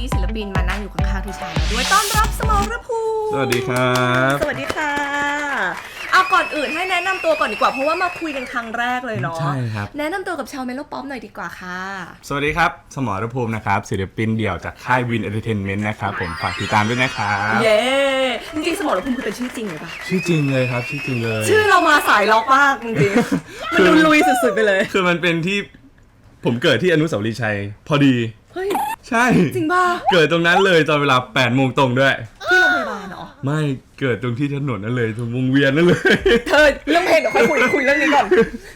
นี้ศิลปินมานั่งอยู่ข้างๆที่ชายด้วยต้อนรับสมอรภูมิสวัสดีครับ สวัสดีค่ะเอาก่อนอื่นให้แนะนำตัวก่อนดีกว่าเพราะว่ามาคุยกันครั้งแรกเลยเนาะใช่ครับ แนะนำตัวกับชาวเมโลป๊อปหน่อยดีกว่าค่ะ สวัสดีครับ สมรภูมินะครับศิลปินเดี่ยวจากค่ายวินเอนเตอร์เทนเมนต์นะครับผมฝากติดตามด้วยนะครับ เย้จริงๆสมอรภูมิคือเป็นชื่อจริงเลยปะชื่อจริงเลยครับชื่อจริงเลย ชื่อเรามาสายล็อกมากจริงๆมันดูลุยสุดๆไปเลย คือมันเป็นที่ผมเกิดที่อนุสาวรีย์ชัย พอดีเฮ้ย ใช่ จริงป่ะเกิดตรงนั้นเลยตอนเวลา8โมงตรงด้วย ที่โรงพยาบาลเนาะไม่เกิดตรงที่ถนนนั่นเลยตรงวงเวียนนั่นเลย เธอเรื่องเพลงเดี๋ยวค่อยคุยคุยเรื่องนี้ก่อน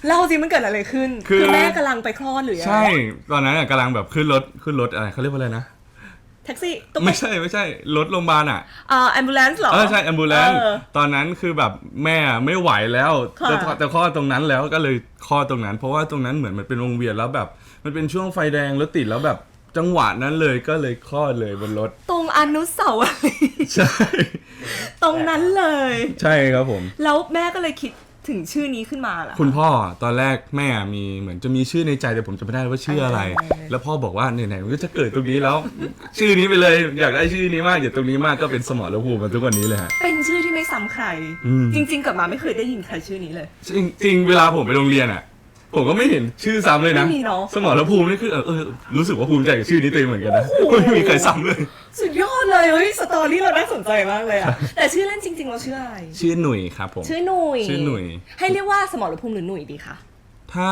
เล่าสิมันเกิดอะไรขึ้นคือ แม่กำลังไปคลอดหรือยังไงใช่ ตอนนั้นอะกำลังแบบขึ้นรถขึ้นรถอะไรเขาเรียกว่าอะไรนะ แท็กซี่ตุ๊กไม่ใช่ไม่ใช่รถโรงพยาบาลอะอ่าแอมบูเลนซ์เหรอ เออใช่ a อ b u l เลนเออตอนนั้นคือแบบแม่ไม่ไหวแล้วค่ะจะจะคลอดตรงนั้นแล้วก็เลยคลอดตรงนั้น เพราะว่าตรงนั้นเหมือนมันเป็นวงเวียนแล้วแบบ มันเป็นช่วงไฟแดงรถติดแล้วแบบ จังหวะนั้นเลยก็เลยคลอดเลยบนรถ ตรงอนุสาวรีย์ใช่ ตรงนั้นเลย ใช่ครับผม แล้วแม่ก็เลยคิดถึงชื่อนี้ขึ้นมาเหรอคุณพ่อตอนแรกแม่มีเหมือนจะมีชื่อในใจแต่ผมจะไม่ได้ว่าชื่ออะไรเออแล้วพ่อบอกว่าไหนๆมันก็จะเกิดตรงนี้แล้ว ชื่อนี้ไปเลยอยากได้ชื่อนี้มากอยากตรงนี้มากก็เป็นสมรภูมิมาทุกวันนี้เลยฮะ เป็นชื่อที่ไม่ซ้ำใคร อืม จริงๆเกิดมาไม่เคยได้ยินใครชื่อนี้เลย จริงจริงเวลาผมไปโรงเรียนอะ ผมก็ไม่เห็นชื่อซ้ำเลยนะ ไม่มีเนอะ สมรภูมินี่คือเออเออรู้สึกว่าภูมิใจกับชื่อนี้ตัวเองเหมือนกันนะไม่มีใครซ้ำเลย สุดยอดเลยเฮ้ยสตอรี่เราน่าสนใจมากเลยอะแต่ชื่อเล่นจริง ๆ เราชื่ออะไรชื่อหนุ่ยครับผม ชื่อหนุ่ยชื่อหนุ่ย ให้เรียกว่าสมรภูมิหรือหนุ่ยดีคะถ้า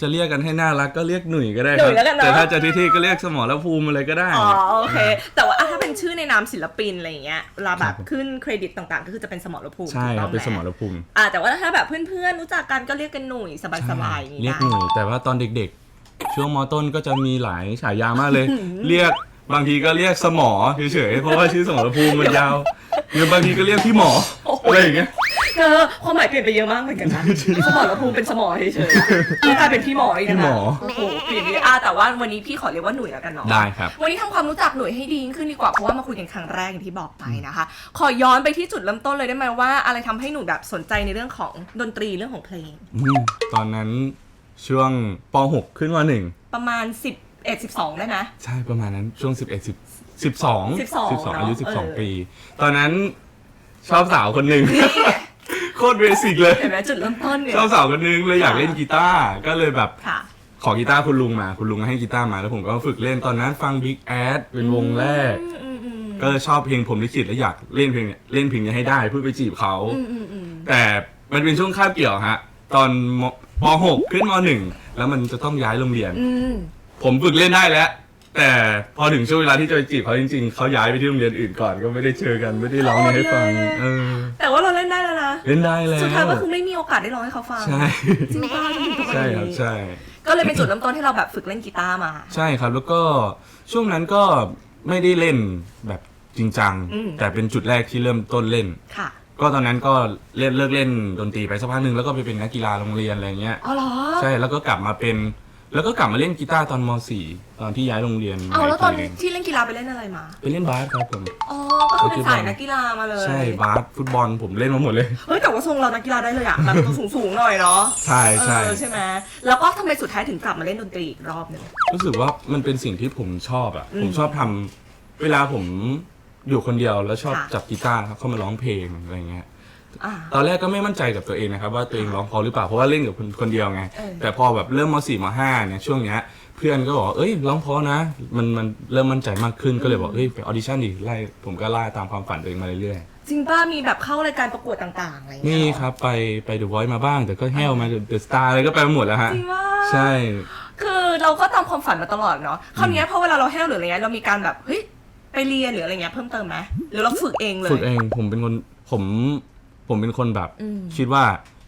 จะเรียกกันให้น่ารักก็เรียกหนุ่ยก็ได้คหนุ่รับ ยแล้วกันเนอะ แต่ถ้าจะเท่ๆก็เรียกสมรภูมิอะไรก็ได้ อ๋อโอเค แต่ว่าอะถ้าเป็นชื่อในนามศิลปินอะไรอย่างเงี้ยเวลาแบครับบผม ขึ้นเครดิตต่างๆ ก็คือจะเป็นสมรภูมิใช่ถูกคต้รัอบงเป็นสมไหรภูมิอ่าแต่ว่าถ้าแบบเพื่อนๆรู้จักกันก็เรียกกันหนุ่ยสบายๆอย่างเรีงี้ยกได้หนุ่ยแต่ว่าตอนเด็กๆ ช่วงมต้นก็จะมีหลายฉายามากเลย เรียกบางทีก็เรียกสมอเฉยๆเพราะว่าชื่อสมรภูมิมันยาวหรือบางทีก็เรียกพี่หมออะไรอย่างเงี้ย เธอความหมายเปลี่ยนไปเยอะมากเหมือนกันนะสมรภูมิเป็นสมอเฉยๆแล้วกลายเป็นพี่หมออีกนะพี่หมอ โอ้โหเปลี่ยนไปอะแต่ว่าวันนี้พี่ขอเรียกว่าหนุ่ยแล้วกันเนาะ ได้ครับ วันนี้ทำความรู้จักหนุ่ยให้ดียิ่งขึ้นดีกว่า เพราะว่ามาคุยกันครั้งแรกอย่างที่บอกไปนะคะ ขอย้อนไปที่จุดเริ่มต้นเลยได้ไหมว่า อะไรทำให้หนูแบบสนใจในเรื่องของดนตรีเรื่องของเพลง อืมตอนนั้นช่วงป .6 ขึ้นม .1 ประมาณ11 12 ได้ไหมใช่ประมาณนั้นช่วง 11 10 12 12 อายุ เนอะเออ 12 ปี ตอนนั้นชอบสาวคนหนึ่งนี่ไง โคตรเบสิกเลย เห็นไหมจุดเริ่มต้นเนี่ยชอบสาวคนหนึงเลยอยากเล่นกีตาร์ก็เลยแบบค่ะ ขอกีตาร์คุณลุงมา คุณลุงให้กีตาร์มาแล้วผมก็ฝึกเล่นตอนนั้นฟัง Big Ad เป็นวงแรก อืมอืมอืมก็ชอบเพลงผมลิขิตแล้วอยากเล่นเพลงเนี่ยเล่นเพลงนี้ให้ได้เพื่อไปจีบเขา อืมอืมอืมแต่มันเป็นช่วงคาบเกี่ยวฮะ ตอนมป .6 ขึ้นม .1 แล้วมันจะต้องย้ายโรงเรียน อืม ผมฝึกเล่นได้แล้ว แต่พอถึงช่วงเวลาที่จะไปจีบเขาจริงๆ เขาย้ายไปที่โรงเรียนอื่นก่อนก็ไม่ได้เจอกันไม่ได้ร้องเพลงให้ฟัง เออ แต่ว่าเราเล่นได้แล้วนะ เล่นได้แล้วสุดท้ายก็คือไม่มีโอกาสได้ร้องให้เขาฟัง ใช่จริงป่ะจนถึงทุกวันใช่ครับนี้ใช่ ก็เลยเป็นจุดเริ่มต้นที่เราแบบฝึกเล่นกีตาร์มา ใช่ครับแล้วก็ช่วงนั้นก็ไม่ได้เล่นแบบจริงจังอืมแต่เป็นจุดแรกที่เริ่มต้นเล่นค่ะก็ตอนนั้นก็เล่นเลิกเล่นดนตรีไปสักพักหนึ่งแล้วก็ไปเป็นนักกีฬาโรงเรียนอะไรเงี้ย อ๋อเหรอ ใช่ แล้วก็กลับมาเป็น แล้วก็กลับมาเล่นกีตาร์ตอนม .4 ตอนที่ย้ายโรงเรียนเอาแล้วตอนใหม่ทีหงที่เล่นกีฬาไปเล่นอะไรมา ไปเล่นบาสครับผม อ๋อ ก็คือเป็นสายนักกีฬามาเลยใช่บาสฟุตบอลผมเล่นมาหมดเลย เฮ้ยแต่ว่าทรงเรานักกีฬาได้เลยอะแบบตัวสูงสูงๆหน่อยเนาะ ใช่ใช่เออใช่ไหมแล้วก็ทำไมสุดท้ายถึงกลับมาเล่นดนตรีอีกรอบหนึ่ง รู้สึกว่ามันเป็นสิ่งที่ผมชอบอะอืมผมชอบทำเวลาผมอยู่คนเดียวแล้วชอบค่ะ จับกีตาร์ครับเข้ามาร้องเพลงอะไรเงี้ย อ่า ตอนแรกก็ไม่มั่นใจกับตัวเองนะครับว่าตัวเองร้องพอหรือเปล่าเพราะว่าเล่นกับคนคนเดียวไง เออ แต่พอแบบเริ่มมสี่มห้าเนี่ยช่วงเนี้ยเพื่อนก็บอกว่าเอ้ยร้องเพอนะ มันมันเริ่มมั่นใจมากขึ้นก็เลยบอกเอ้ยไปออดิชั่นดิไล่ผมก็ไล่ตามความฝันตัวเองมาเรื่อยจริงป้ามีแบบเข้ารายการประกวดต่างๆอะไรอย่างๆเงี้ยนี่เหอครับไปไปเดอะ o อย c e มาบ้าง แต่ก็แห้วมาเดอะสตาร์อะไรก็ไปมาหมดแล้วฮะจริงว่าใช่ คือเราก็ตามความฝันมาตลอดเนาะคราวเนี้ยพอเวลาเราแห้วหรืออะไรเงี้ยเรามีการแบบเฮ้ยไปเรียนหรืออะไรเงี้ยเพิ่มเติมไหมหรือเราฝึกเองเลย ฝึกเองผมเป็นคนผม ผมเป็นคนแบบอืมคิดว่า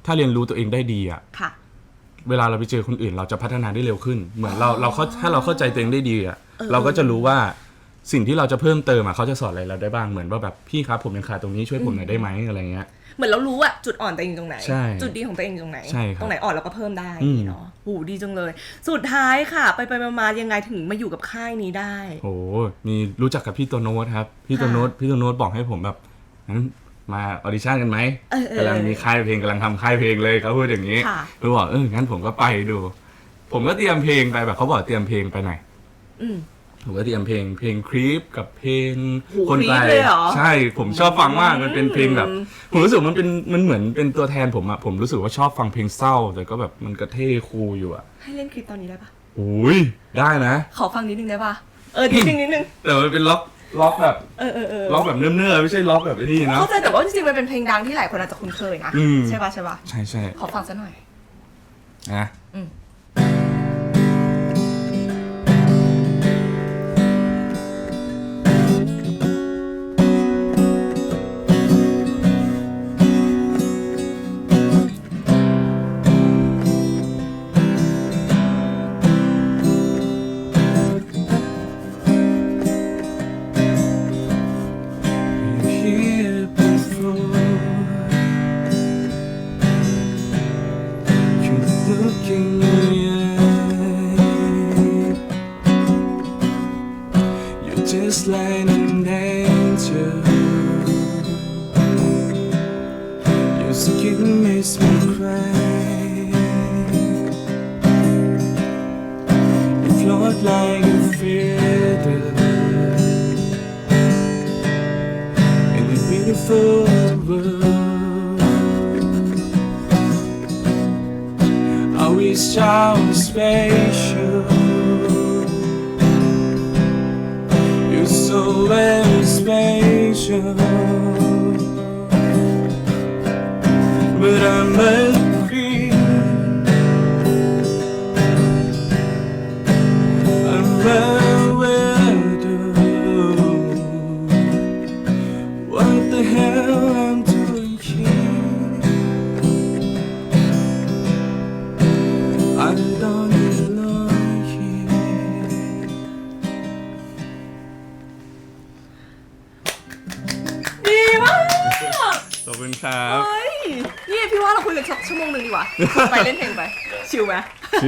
ถ้าเรียนรู้ตัวเองได้ดีอะค่ะ เวลาเราไปเจอคนอื่น เราจะพัฒนาได้เร็วขึ้น เหมือนเราเราเข้าถ้าเราเข้าใจตัวเองได้ดีอะเออเราก็จะรู้ว่าสิ่งที่เราจะเพิ่มเติมอะเขาจะสอนอะไรเราได้บ้างเหมือนว่าแบบพี่ครับผมยังขาดตรงนี้ช่วยผมหน่อยได้ไหมอะไรเงี้ย เหมือนเรารู้อะจุดอ่อนตัวเองตรงไหน ใช่จุดดีของตัวเองตรงไหน ใช่ครับตรงไหนอ่อนเราก็เพิ่มได้อืม เนาะหูดีจังเลย สุดท้ายค่ะ ไปไปมาๆยังไงถึงมาอยู่กับค่ายนี้ได้ โอ้มีรู้จักกับพี่โตโน้ตครับ พี่โตโน้ตพี่โตโน้ตบอกให้ผมแบบงั้น มาออดิชั่นกันไหมเออเออกำลังมีค่ายเพลงกำลังทำค่ายเพลงเลยเขาพูดอย่างนี้ค่ะผมบอกเอองั้นผมก็ไปดู ผมก็เตรียมเพลงไปแบบเขาบอกเตรียมเพลงไปหน่อยอืมผมก็เตรียมเพลงเพลงครีปกับเพลงโอ้โหคนไกล Creep เลยเหรอใช่ผมชอบฟังมากมันเป็นเพลงแบบอืมผมรู้สึกมันเป็นมันเหมือนเป็นตัวแทนผมอะผมรู้สึกว่าชอบฟังเพลงเศร้า แต่ก็แบบมันก็เท่คูลอยู่อะให้เล่นคลิปตอนนี้ได้ปะอุ้ยได้นะ ขอฟังนิดนึงได้ปะเออนิดนึงนิดนึงแต่มันเป็นล็อก ล็อกแบบเออเออเออล็อกแบบเนื้อๆไม่ใช่ล็อกแบบไอ้นี่นะเข้าใจแต่ว่าจริงๆมันเป็นเพลงดังที่หลายคนอาจจะคุ้นเคยนะ อืมใช่ปะใช่ปะใช่ใช่ขอฟังซะหน่อยนะอืม Your skin makes me cry. You float like a feather in a beautiful world. I wish I was special. But I may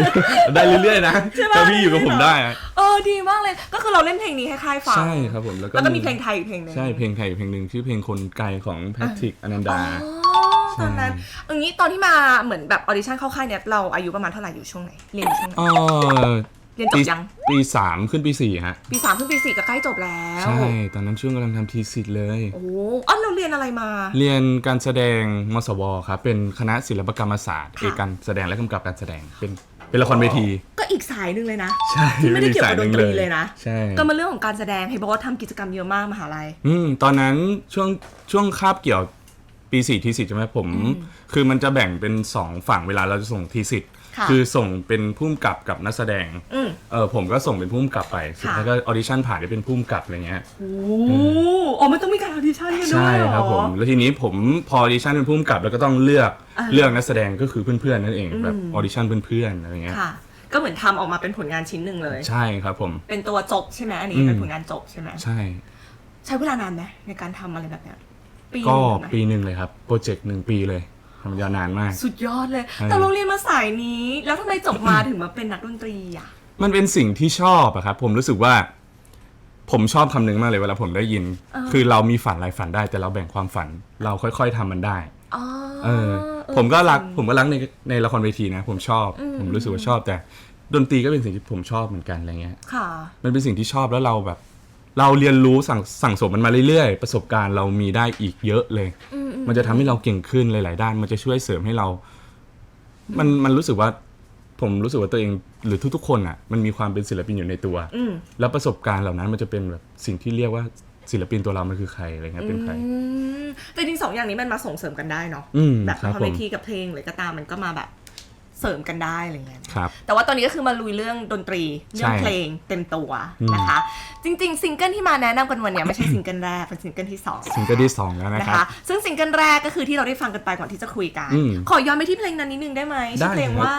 ไหมได้เรื่อยๆนะใช่ปะ ถ้าพี่อยู่กับผมได้อะเออดีมากเลย ก็คือเราเล่นเพลงนี้ให้ค่ายฟัง ใช่ครับผมแล้วก็แล้วก็มีเพลงไทยอีกเพลงหนึง ใช่เพลงไทยอีกเพลงหนึ่งชื่อเพลงคนไกลของแพทริกอนันอ๋ดาอตอนนั้นอย่างนี้ตอนที่มาเหมือนแบบออดิชั่นเข้าค่ายเนี่ยเราอายุประมาณเท่าไหร่อยู่ช่วงไหนเรียนอยู่ช่วงไหนอ๋อเรียนจปีบยังปีสามขึ้นปีสี่ฮะ ปีสามขึ้นปีสี่ก็ใกล้จบแล้วใช่ ตอนนั้นช่วงกำลังทำทีสิทธ์เลย โอ้อ๋อเราเรียนอะไรมา เรียนการแสดงมสวครับ เป็นคณะศิลปกรรมศาสตร์ค่ะเอกการแสดงและกำกับการแสดงเป็น เป็นละครเวที ก็อีกสายหนึ่งเลยนะใช่ที่ไม่ได้เกี่ยวกับดนตรีเลยนะใช่ก็มาเรื่องของการแสดงเห็นบอกว่าทำกิจกรรมเยอะมากมหาลัย อืมตอนนั้นช่วงช่วงคาบเกี่ยว ปีสี่ทีสิทธ์ใช่ไหมผม คือมันจะแบ่งเป็นสองฝั่งเวลาเราจะส่งทีสิทธ์ค่ะคือส่งเป็นผู้กำกับกับนักแสดงอืม เออผมก็ส่งเป็นผู้กำกับไปสุดท้ายค่ะก็ออดิชั่นผ่านได้เป็นผู้กำกับอะไรเงี้ย โอ้อ๋อมันต้องมีการออดิชั่นกันด้วยใช่เหรอ ครับผมแล้วทีนี้ผมพอออดิชั่นเป็นผู้กำกับแล้วก็ต้องเลือกอ่าเลือกนักแสดงก็คือเพื่อนๆนั่นเองอืมแบบออดิชั่นเพื่อนๆอะไรเงี้ยค่ะ ก็เหมือนทำออกมาเป็นผลงานชิ้นหนึ่งเลย ใช่ครับผม เป็นตัวจบใช่ไหมอันนี้อืม เป็นผลงานจบใช่ไหมใช่ ใช้เวลานานไหมในการทำอะไรแบบเนี้ย ปีก็หนึ่งไหมปีหนึ่งเลยครับโปรเจกต์หนึ่งปีเลยทำยาวนานมาก สุดยอดเลยใช่แต่เราเรียนมาสายนี้ แล้วทำไมจบมาถึงมาเป็นนักดนตรีอะ มันเป็นสิ่งที่ชอบอะครับผมรู้สึกว่า ผมชอบคำหนึ่งมากเลยเวลาผมได้ยิน เออ คือเรามีฝันอะไรฝันได้แต่เราแบ่งความฝัน เราค่อยๆทำมันได้ อ๋อเออ เออผมก็รักจงผมก็รักในในละครเวทีนะ ผมชอบอืมผมรู้สึกว่าชอบแต่ ดนตรีก็เป็นสิ่งที่ผมชอบเหมือนกันอะไรเงี้ย ค่ะ มันเป็นสิ่งที่ชอบแล้วเราแบบ เราเรียนรู้สั่งสั่งสมมันมาเรื่อยๆ ประสบการณ์เรามีได้อีกเยอะเลยอืมอืมมันจะทำให้เราเก่งขึ้นหลาย ๆ ด้าน มันจะช่วยเสริมให้เรา มันมันรู้สึกว่า ผมรู้สึกว่าตัวเองหรือทุก ๆ คนอะ มันมีความเป็นศิลปินอยู่ในตัว อืม แล้วประสบการณ์เหล่านั้นมันจะเป็นแบบสิ่งที่เรียกว่าศิลปินตัวเรามันคือใครอะไรเงี้ยเป็นใคร อืมแต่จริงๆสองอย่างนี้มันมาส่งเสริมกันได้เนาะอืมแบบครับละครผเวมทีกับเพลงหรือก็ตามมันก็มาแบบ เสริมกันได้อะไรเงี้ยครับแต่ว่าตอนนี้ก็คือมาลุยเรื่องดนตรีเรื่องใช่เพลงเต็มตัวอืมนะคะ จริง ๆ ซิงเกิลที่มาแนะนำกันวันเนี้ยไม่ใช่ซิงเกิลแรกเป็นซิงเกิลที่สองซิงเกิลที่สองแล้วนะนะครัคะบซึ่งซิงเกิลแรกก็คือที่เราได้ฟังกันไปก่อนที่จะคุยกันอืมขอย้อนไปที่เพลงนั้นนิดนึงได้ไหมชื่อเพลงได้ครับว่า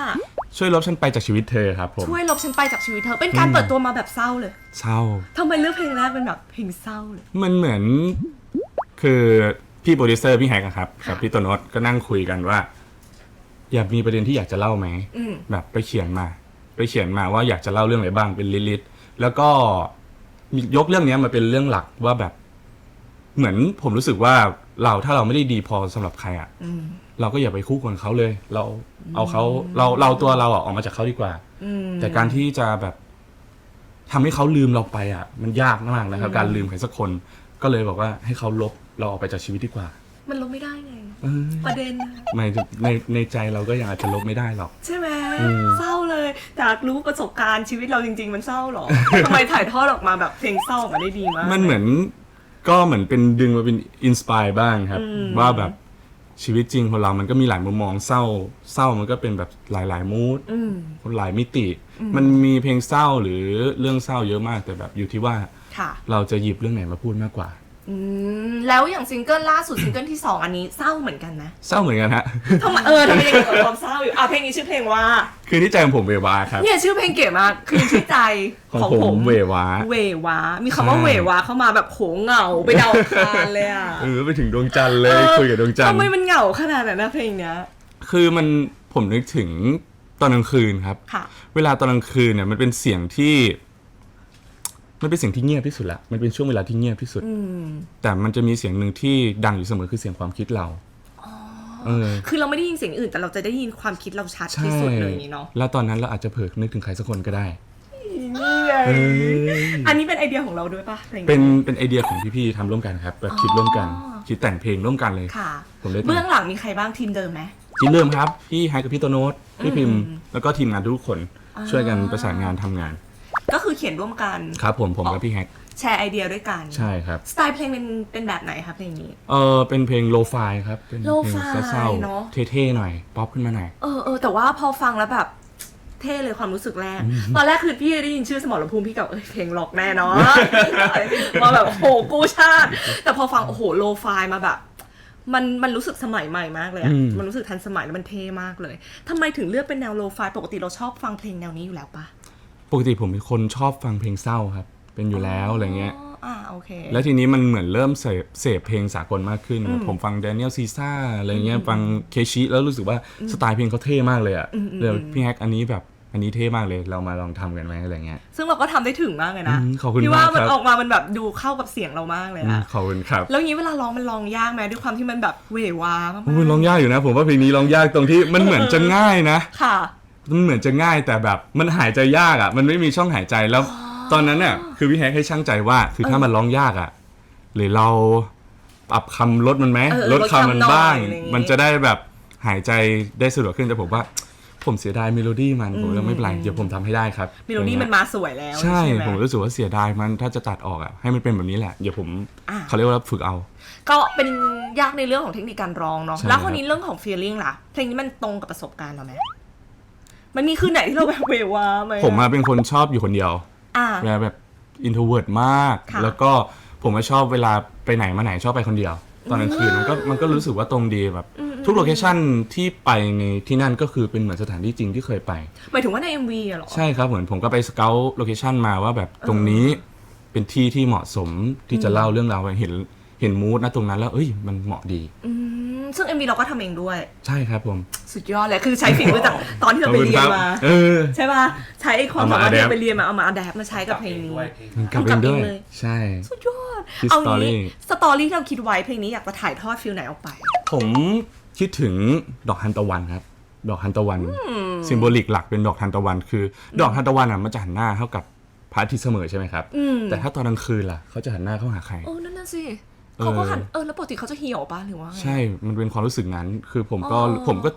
ช่วยลบฉันไปจากชีวิตเธอครับผมช่วยลบฉันไปจากชีวิตเธอ เป็นการอืมเปิดตัวมาแบบเศร้าเลยเศร้าทำไมเลือกเพลงแรกเป็นแบบเพลงเศร้าเลยมันเหมือนคือพี่โปรดิวเซอร์พี่แฮกอะครับค่ะกับพี่ต้นนทก็นั่งคุยกันว่า อยากมีประเด็นที่อยากจะเล่าไหมอืม แบบไปเขียนมา ไปเขียนมาว่าอยากจะเล่าเรื่องอะไรบ้างเป็นลิสต์แล้วก็มียกเรื่องเนี้ยมาเป็นเรื่องหลักว่าแบบ เหมือนผมรู้สึกว่าเราถ้าเราไม่ได้ดีพอสำหรับใครอะ อืม เราก็อย่าไปคู่ควรเขาเลย เราเอาเขาเราเราตัวเราอะออกมาจากเขาดีกว่า อืม แต่การที่จะแบบทำให้เขาลืมเราไปอะ มันยากมากนะครับอืมการลืมใครสักคน ก็เลยบอกว่าให้เขาลบเราออกไปจากชีวิตดีกว่า มันลบไม่ได้ไง เออประเด็นนะในในในใจเราก็ยังอาจจะลบไม่ได้หรอก ใช่ไหมอืม เศร้าเลยแต่รู้ประสบการณ์ชีวิตเราจริง ๆ มันเศร้าเหรอ ทำไมถ่ายทอดออกมาแบบเพลงเศร้าออกมาได้ดีมาก มันเหมือนก็เหมือนเป็นดึงมาเป็นอินสปายบ้างครับอืมว่าแบบชีวิตจริงคนเรามันก็มีหลายมุมมองเศร้า เศร้ามันก็เป็นแบบหลายๆมูดอืมหลายมิติ มันมีเพลงเศร้าหรือเรื่องเศร้าเยอะมากแต่แบบอยู่ที่ว่า ค่ะ เราจะหยิบเรื่องไหนมาพูดมากกว่า อืมแล้วอย่างซิงเกิลล่าสุด ซิงเกิลที่สองอันนี้เศร้าเหมือนกันนะเศร้าเหมือนกันฮะ ทำไมเออทำไมยังอยู่กับความเศร้าอยู่อะเพลงนี้ชื่อเพลงว่า คือที่ใจของผมเววาครับ เนี่ยชื่อเพลงเก๋มากคือที่ใจของของผผมมเววา เววา มีคำว่าใช่ เววาเข้ามาแบบโหเหงาไปดาวอังคารเลยอะเออไปถึงดวงจันทร์เลยคุยกับดวงจันททำร์ ไมมันเหงาขนาดนั้นนะเพลงเนี้ยคือมันผมนึกถึงตอนกลางคืนครับ ค่ะ เวลาตอนกลางคืนเนี่ยมันเป็นเสียงที่ มันเป็นเสียงที่เงียบที่สุดละมันเป็นช่วงเวลาที่เงียบที่สุดอืมแต่มันจะมีเสียงหนึ่งที่ดังอยู่เสมอคือเสียงความคิดเราเออคือเราไม่ได้ยินเสียงอื่นแต่เราจะได้ยินความคิดเราชัดใช่ที่สุดเลยนี่เนาะแล้วตอนนั้นเราอาจจะเผลอนึกถึงใครสักคนก็ได้นี่ไงเอออันนี้เป็นไอเดียของเราด้วยปะพลงเป็นเป็นไอเดียของพี่ๆทำร่วมกันครับแบบคิดร่วมกันอ๋อคิดแต่งเพลงร่วมกันเลยค่ะผมได้แต่งเบื้องหลังมีใครบ้างทีมเดิมไหมทีมเริ่มครับพี่ไฮกับพี่โตโนตพี่พิมพ์อืมแล้วก็ทีมงานทุกคนอ่าช่วยกันประสานงานทำงาน ก็คือเขียนร่วมกัน ครับผมผมกับพี่แฮกแชร์ไอเดียด้วยกัน ใช่ครับ สไตล์เพลงเป็นเป็นแบบไหนคะเพลงนี้ เออเป็นเพลงโลฟายครับ เป็นเพลง Lo-fi เศร้าเนอะ ๆเท่ๆหน่อย ป๊อปขึ้นมาหน่อย เออเออแต่ว่าพอฟังแล้วแบบเท่เลยความรู้สึกแรก ตอนแรกคือพี่ได้ยินชื่อสมรภูมิพี่กับเอ้ยเพลงล็อกแน่เนอน มาแบบโหกูชาติ แต่พอฟังโอ้โหโลไฟมาแบบ มันมันรู้สึกสมัยใหม่มากเลยอะอืม มันรู้สึกทันสมัยแล้วมันเท่มากเลยทำไมถึงเลือกเป็นแนวโลไฟปกติเราชอบฟังเพลงแนวนี้อยู่แล้วปะ ปกติผมเป็นคนชอบฟังเพลงเศร้าครับ เป็นอยู่แล้วอะไรเงี้ยอ๋ออ่าโอเค แล้วทีนี้มันเหมือนเริ่มเสพเสพเพลงสากลมากขึ้นอืมผมฟังแดเนียลซีซ่าอะไรเงี้ยฟังเคชิแล้วรู้สึกว่าสไตล์เพลงเขาเท่มากเลยอะอืมอืมเลยพี่แฮกอันนี้แบบอันนี้เท่มากเลยเรามาลองทำกันไหมอะไรเงี้ย ซึ่งเราก็ทำได้ถึงมากเลยนะอืมขอบคุณพี่ว่ามากมันครับออกมามันแบบดูเข้ากับเสียงเรามากเลยอืมอะขอบคุณครับ แล้วงี้เวลาร้องมันร้องยากไหมด้วยความที่มันแบบเหววามากโอ้ยร้องยากอยู่นะ ผมว่าเพลงนี้ร้องยากตรงที่มันเหมือนจะง่ายนะๆค่ะ มันเหมือนจะง่ายแต่แบบมันหายใจยากอะ มันไม่มีช่องหายใจแล้ว ตอนนั้นเนี่ยคือพี่แฮกให้ช่างใจว่า คือถ้ามันร้องยากอะหรือเราปรับคำลดมันไหมเออลดคำมันบ้างลดคำหน่อยอะไรอย่างงี้ มันจะได้แบบหายใจได้สะดวกขึ้นแต่ผมว่า ผมเสียดายเมโลดี้มันผมเลยไม่เป็นไรเดี๋ยวผมทำให้ได้ครับเมโลดี้มันมาสวยแล้วใช่ ไหม ผมรู้สึกว่าเสียดายมันถ้าจะตัดออกอะให้มันเป็นแบบนี้แหละเดี๋ยวผมอะ เขาเรียกว่าฝึกเอา ก็เป็นยากในเรื่องของเทคนิคการร้องเนาะใช่แล้วคนนี้เรื่องของ feeling ล่ะ เพลงนี้มันตรงกับประสบการณ์เราไหม มันมีคืนไหนที่เราแบบเววาไหมผมมาเป็นคนชอบอยู่คนเดียวอ่า เวลาแบบอินโทรเวิร์ดมาก ค่ะ แล้วก็ผมก็ชอบเวลาไปไหนมาไหนชอบไปคนเดียว ตอนกลางคืนมันก็มันก็รู้สึกว่าตรงดีแบบ ทุกโลเคชั่นที่ไปในที่นั่นก็คือเป็นเหมือนสถานที่จริงที่เคยไป หมายถึงว่าใน MV อะเหรอ ใช่ครับเหมือนผมก็ไปสเกลโลเคชั่นมาว่าแบบตรงนี้เป็นที่ที่เหมาะสมที่จะเล่าเรื่องราวเห็นเห็นมูดนะตรงนั้นแล้วเอ้ยมันเหมาะดี อืม ซึ่ง MV เราก็ทำเองด้วย ใช่ครับผมสุดยอดเลยคือใช้ฝีมือจากตอนที่เราไปเรียนมา เออ ใช่ป่ะใช้ความเอาสามามารถที่ adapt เราไปเรียนมาเอามาอัดแอปมาใช้กับเพลงนี้มันกลับเองด้วยทำกลับเองเลยใช่ สุดยอดคิดเอาสตอรี่งี้สตอรี่ที่เราคิดไว้เพลงนี้อยากจะถ่ายทอดฟิลไหนออกไป ผมคิดถึงดอกฮันตะวันครับ ดอกฮันตะวันซิมโบลิกหลักเป็นดอกฮันตะวัน คืออดอกฮันตะวันอะมันจะหันหน้าเข้ากับพระอาทิตย์เสมอใช่ไหมครับอืมแต่ถ้าตอนกลางคืนล่ะเขาจะหันหน้าเข้าหาใครโอ้นั่นน่ะสิ เออเขาก็หันเออแล้วปกติเขาจะเหี่ยวป่ะหรือว่าไง ใช่ มันเป็นความรู้สึกนั้น คือผมก็ อ๋อผมก็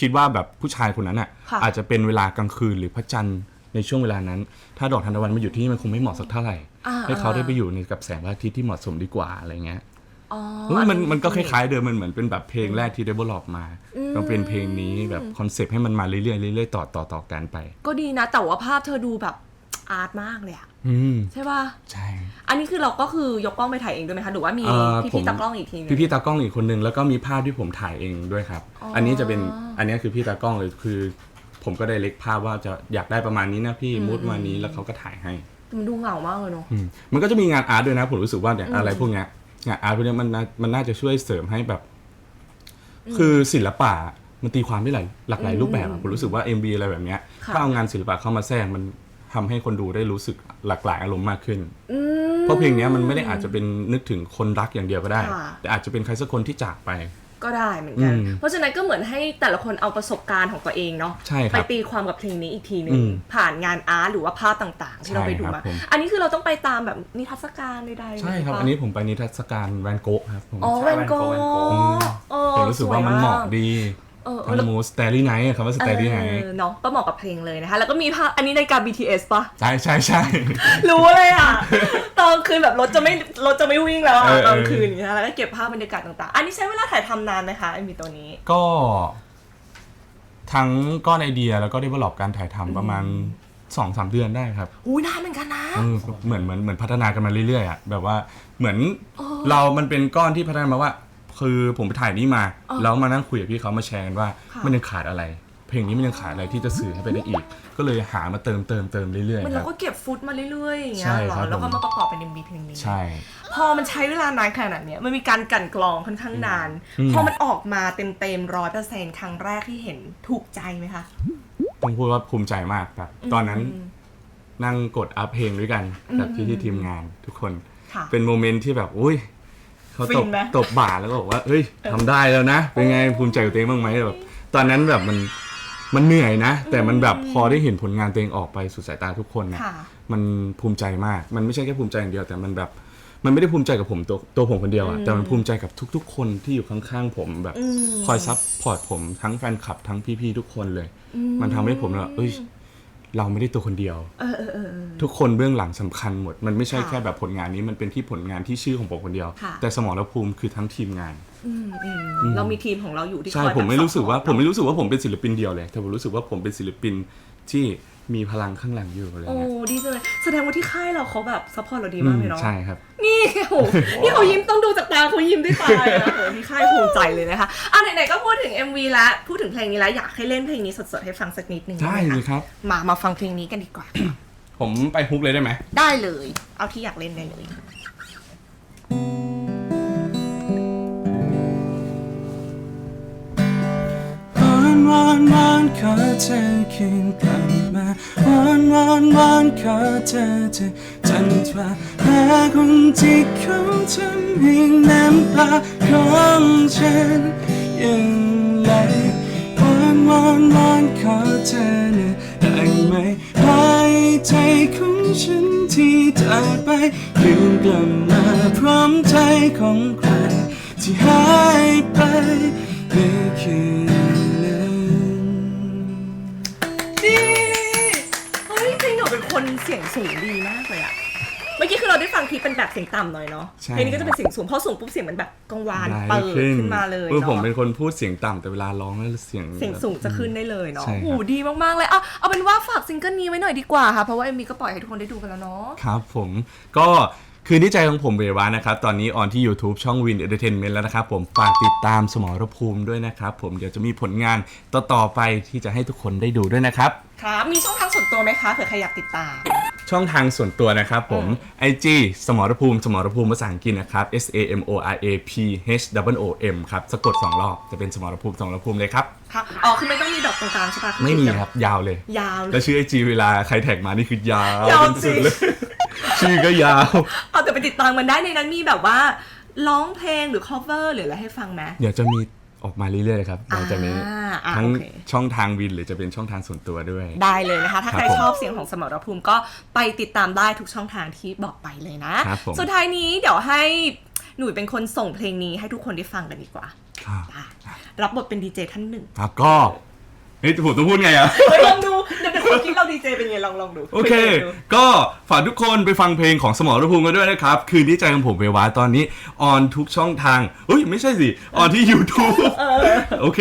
คิดว่าแบบผู้ชายคนนั้นอะ ค่ะ อาจจะเป็นเวลากลางคืนหรือพระจันทร์ในช่วงเวลานั้น ถ้าดอกทานตะวันมาอยู่ที่นี่มันคงไม่เหมาะสักเท่าไหร่ อ่าให้เขาได้ไปอยู่ในกับแสงพระอาทิตย์ที่เหมาะสมดีกว่าอะไรเงี้ยอ๋อเฮ้ยมันมันก็คล้ายๆเดิม มันเหมือนเป็นแบบเพลงแรกที่ได้บลอกมาอืมมันเป็นเพลงนี้แบบคอนเซปต์ให้มันมาเรื่อยๆเรื่อยๆต่อต่อต่อกันไป ก็ดีนะ แต่ว่าภาพเธอดูแบบอาร์ตมากเลยอะอืม ใช่ป่ะใช่ อันนี้คือเราก็คือยกกล้องไปถ่ายเองด้วยไหมคะหรือว่ามีเอ่อพี่ผม พี่ตากล้องอีกทีนึง พี่พี่ๆตากล้องอีกคนนึงแล้วก็มีภาพที่ผมถ่ายเองด้วยครับ อ๋ออั อันนี้จะเป็นอันนี้คือพี่ตากล้องเลยคือ ผมก็ได้เล็กภาพว่าจะอยากได้ประมาณนี้นะพี่มูดประมาณนี้แล้วเขาก็ถ่ายให้ มันดูเหงามากเลยเนาะ อืมมันก็จะมีงานอาร์ตด้วยนะผมรู้สึกว่าเนี่ยอะไรพวกเนี้ยงานอาร์ตพวกเนี้ยมันน่ามันน่าจะช่วยเสริมให้แบบ คือศิลปะมันตีความได้หลายหลากหลายรูปแบบอะผมรู้สึกว่า MB อะไรแบบเนี้ยค่ะ ถ้าเอางานศิลปะเข้ามาแทรกมัน ทำให้คนดูได้รู้สึกหลากหลายอารมณ์มากขึ้น อืม เพราะเพลงเนี้ยมันไม่ได้อาจจะเป็นนึกถึงคนรักอย่างเดียวก็ได้ ค่ะ แต่อาจจะเป็นใครสักคนที่จากไป ก็ได้เหมือนกัน อืมเพราะฉะนั้นก็เหมือนให้แต่ละคนเอาประสบการณ์ของตัวเองเนาะใช่คไปรับตีความกับเพลงนี้อีกทีหนึ่อืงมผ่านงานอาร์ตหรือว่าภาพต่างๆ ที่เราไปดูใช่มาครับผม อันนี้คือเราต้องไปตามแบบนิทรรศการใดๆใช่ครับหปะอันนี้ผมไปนิทรรศการแวนโกะครับผมอ๋อใช่แวนโกแวนโกะเออผมรู้สึกว่ามันเหมาะสวยกดี เออเอทั้องแล้วมูสเตอรี่ไนท์คำว่าสเตอรี่ไนท์เออเนาะก็เหมาะกับเพลงเลยนะคะ แล้วก็มีภาพอันนี้ในาฬิการ BTS ปะใช่ใช่ใช่รู้เลยอะ ตอนคืนแบบรถจะไม่รถจะไม่วิ่งแล้วอะเออตอนคืนอย่างเงี้ยแล้วก็เก็บภาพบรรยากาศต่างๆ อันนี้ใช้เวลาถ่ายทำนานไหมคะไอมีตัวนี้ ก็ ทั้งก้อนไอเดียแล้วก็ได้ develop การถ่ายทำประมาณสองสามเดือนได้ครับอุ้ยนานเหมือนกันนะเออเหมือนเหมือนเหมือนพัฒนากันมาเรื่อยๆอะแบบว่าเหมือนเออเรามันเป็นก้อนที่พัฒนามาว่า คือผมไปถ่ายนี่มาเออแล้วมานั่งคุยกับพี่เขามาแชร์กันว่าค่ะมันยังขาดอะไร เพลงนี้มันยังขาดอะไรที่จะสื่อให้ไปได้อีก ก็เลยหามาเติมเติมเติมเรื่อยมันๆคเรารับ ก็เก็บฟุตมาเรื่อยๆอย่างเงี้ใช่ยเหรอครับแล้วก็ผมมาประกอบเป็น MV เพลงนี้ ใช่ พอมันใช้เวลานานขนาดเนี้ยมันมีการกลั่นกรองค่อนข้างนาน อืม พอมันออกมาเต็มเต็มร้อยเปอร์เซ็นต์ครั้งแรกที่เห็นถูกใจไหมคะต้องพูดว่าภูมิใจมากแบบตอนนั้นม นั่งกดอัพเพลงด้วยกันกับอืมพี่ที่ทีมงานทุกคน ค่ะ เป็นโมเมนต์ที่แบบ อุ้ย เขาฟิตนบไหม ตบบ่าแล้วก็บอกว่าเฮ้ยทำได้แล้วนะ เป็นไงภูมิใจกับตัวเองบ้างไหมแบบตอนนั้นแบบมันมันเหนื่อยนะ แต่มันแบบพอได้เห็นผลงานตัวเองออกไปสู่สายตาทุกคนนะ ค่ะ มันภูมิใจมาก มันไม่ใช่แค่ภูมิใจอย่างเดียว แต่มันแบบ มันไม่ได้ภูมิใจกับผมตัวตัวผมคนเดียวอะอืมแต่มันภูมิใจกับทุก ๆ คนที่อยู่ข้างๆผมแบบอืมคอยซับพอร์ตผมทั้งแฟนคลับทั้งพี่ๆทุกคนเลย มันทำให้ผมแบบเอ้ย เราไม่ได้ตัวคนเดียว เออเออเออเออ ทุกคนเบื้องหลังสำคัญหมด มันไม่ใช่ค่ะแค่แบบผลงานนี้มันเป็นที่ผลงานที่ชื่อของผมคนเดียว ค่ะ แต่สมรภูมิคือทั้งทีมงาน อืมอืมเรามีทีมของเราอยู่ที่ใช่คอยผมไม่แบบรู้สึกว่าซัพพผอมร์ตไม่รู้สึกว่าผมเป็นศิลปินเดียวเลย แต่ผมรู้สึกว่าผมเป็นศิลปินที่ มีพลังข้างหลังอยู่อะไรโอ้เงี้ยดีจังเลยแสดงว่าที่ค่ายเราเขาแบบซัพพอร์ตเราดีมากเลยเนาะ ใช่ครับ นี่โอ้โหนี่เขายิ้มต้องดูจากตาเขายิ้มด้วยตาเลยนะโอ้โหนี่ค่ายภูมิใจเลยนะคะอะไหนๆก็พูดถึง MV แล้วพูดถึงเพลงนี้แล้วอยากให้เล่นเพลงนี้สดๆให้ฟังสักนิดนึงได้หมเลคะยครับ มามาฟังเพลงนี้กันดีกว่า ผมไปฮุกเลยได้ไหมได้เลย เอาที่อยากเล่นได้เลย อนวอนขอเธอคืนกลับมาวอนวอนวอนขอเธอจะจำว่าแม้คงที่เขาทำให้น้ำตาของฉันยังไหลวอนวอนวอนขอเธอเนะได้ไหมหายใจของฉันที่จากไปคืนกลับมาพร้อมใจของใครที่หายไปเมื่อคืน สียงสูงดีมากเลยอะเมื่อกี้คือเราได้ฟังคลิปเป็นแบบเสียงต่ำหน่อยเนาะใช่ เพลงนี้ก็จะเป็นเสียงสูงพอสูงปุ๊บเสียงมันแบบกังวานได้เปิดขึ้นขึ้นมาเลยออเนาะผมเป็นคนพูดเสียงต่ำแต่เวลาร้องแล้วเสียง เสียงสูงจะขึ้นได้เลยเนาะใช่ครับ โอ้โหดีมากๆเลยเอาเอาเป็นว่าฝากซิงเกิลนี้ไว้หน่อยดีกว่าค่ะเพราะว่าเอ็มวีก็ปล่อยให้ทุกคนได้ดูกันแล้วเนาะ ครับผมก็คืนที่ใจของผมเววานะครับ ตอนนี้ออนที่ YouTube ช่อง Win Entertainment แล้วนะครับ ผมฝากติดตามสมรภูมิด้วยนะครับ ผมเดี๋ยวจะมีผลงานต่อ ๆ ไปที่จะให้ทุกคนได้ดูด้วยนะครับ ครับ มีช่องทางส่วนตัวไหมคะ เผื่อใครอยากติดตาม ช่องทางส่วนตัวนะครับผม IG สมรภูมิ สมรภูมิภาษาอังกฤษนะครับ S A M O R A P H O O M ครับสะกด 2 รอบจะเป็นสมรภูมิสมรภูมิเลยครับครับอ๋อคือไม่ต้องมีดอกตรงกลางใช่ปะอไม่มีติดครับยาวเลย ยาวเลแล้ยวชื่อ IG เวลาใครแท็กมานี่คือยาวยาวเป็นสุดจริง เลย ชื่อก็ยาว เอาแต่ไปติดตามมันได้ในนั้นมีแบบว่าร้องเพลงหรือ cover หรืออะไรให้ฟังไหมเดี๋ยวจะมี ออกมาเรื่อยๆเลยครับหลังจากนี้อ่าอ่าทั้งโอเค ช่องทางวินหรือจะเป็นช่องทางส่วนตัวด้วย ได้เลยนะคะ ถ้าครับใครผมชอบเสียงของสมรภูมิก็ไปติดตามได้ทุกช่องทางที่บอกไปเลยนะ ครับผม สุดท้ายนี้เดี๋ยวให้หนุ่ยเป็นคนส่งเพลงนี้ให้ทุกคนได้ฟังกันดีกว่าครับอะรับบทเป็นดีเจท่านหนึ่งครับก็เฮ้ยผมต้องพูดไงอะเฮ้ยลองดูเดี๋ยวเดี๋ยวคนคิดเราดีเจเป็นไงลองลองดูโอเคยดูก็ฝากทุกคนไปฟังเพลงของสมรภูมิกันด้วยนะครับ คืนที่ใจของผมเววาตอนนี้ออนทุกช่องทางเฮ้ยไม่ใช่สิ ออนที่ YouTube โอเค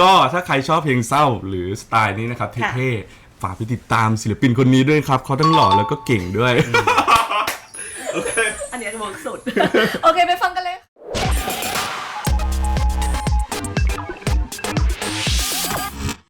ก็ถ้าใครชอบเพลงเศร้าหรือสไตล์นี้นะครับค่ะเท่ๆฝากไปติดตามศิลปินคนนี้ด้วยครับเขาทั้งหล่อแล้วก็เก่งด้วย อันเนี้ยจะเวิร์กสุด โอเคไปฟังกันเลย